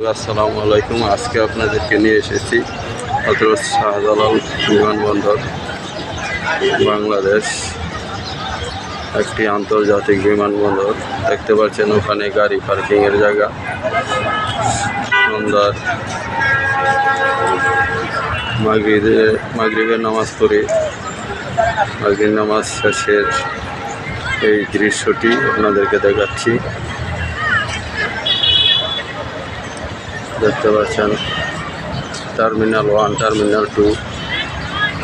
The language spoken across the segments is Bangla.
আসসালামু আলাইকুম। আজকে আপনাদেরকে নিয়ে এসেছি হজরত শাহজালাল বিমানবন্দর, বাংলাদেশ একটি আন্তর্জাতিক বিমানবন্দর। দেখতে পাচ্ছেন ওখানে গাড়ি পার্কিংয়ের জায়গা। মাগরিবে, মাগরিবের নামাজ পড়ে। মাগরিব নামাজ শেষের এই দৃশ্যটি আপনাদেরকে দেখাচ্ছি। দেখতে পাচ্ছেন। টার্মিনাল ওয়ান, টার্মিনাল টু,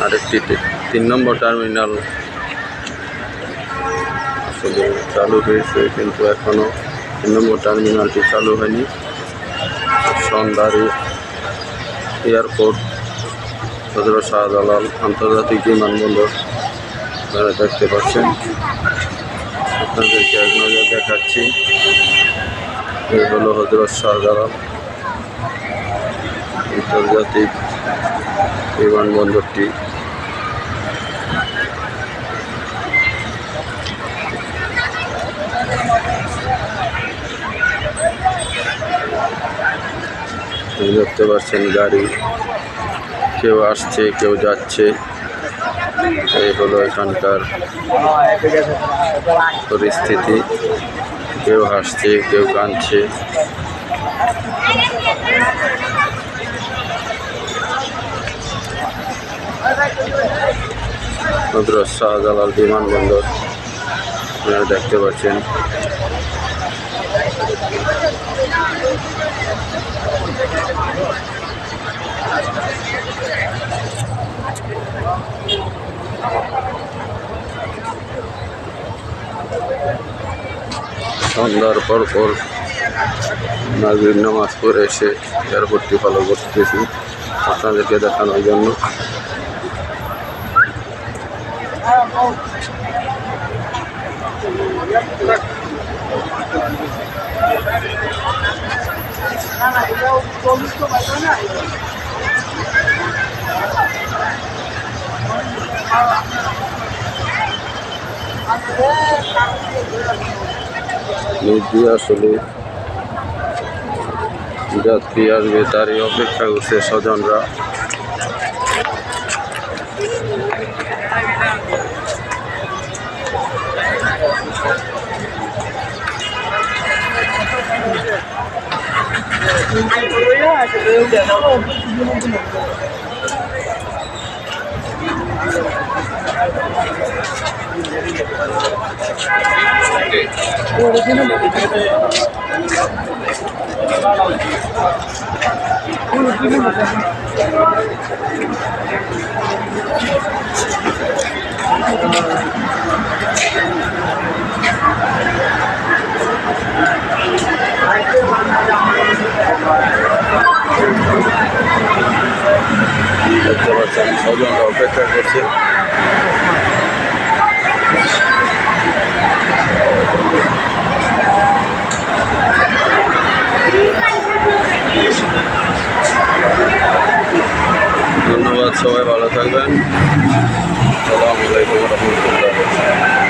আরেকটি তি- তিন নম্বর টার্মিনাল। আসলে চালু হয়েছে কিন্তু এখনও তিন নম্বর টার্মিনালটি চালু হয়নি। সন্ধ্যারি এয়ারপোর্ট, হজরত শাহজালাল আন্তর্জাতিক বিমানবন্দর। আপনারা দেখতে পাচ্ছেন। আপনাদেরকে এক নজর দেখাচ্ছি। এই হলো হজরত শাহজালাল। আন্তর্জাতিক বিমানবন্দরটি। দেখতে পাচ্ছেন গাড়ি। কেউ আসছে, কেউ যাচ্ছে। এই হলো এখানকার পরিস্থিতি। কেউ হাসছে, কেউ কাঁদছে। হজরত শাহজালাল বিমানবন্দর আপনারা দেখতে পাচ্ছেন। সন্ধ্যার পর পর নাগরিক নামাজ পড়ে এসে এয়ারপোর্টটি ফলো করতেছি। আপনাদেরকে দেখানোর জন্য। আসলে যাত্রী আসবে তারই অপেক্ষা করছে স্বজনরা। দেখতে পাচ্ছেন স্বজনরা অপেক্ষা করছে ধন্যবাদ সবাই ভালো থাকবেন। আসসালামু আলাইকুম রহমতুল্লাহ।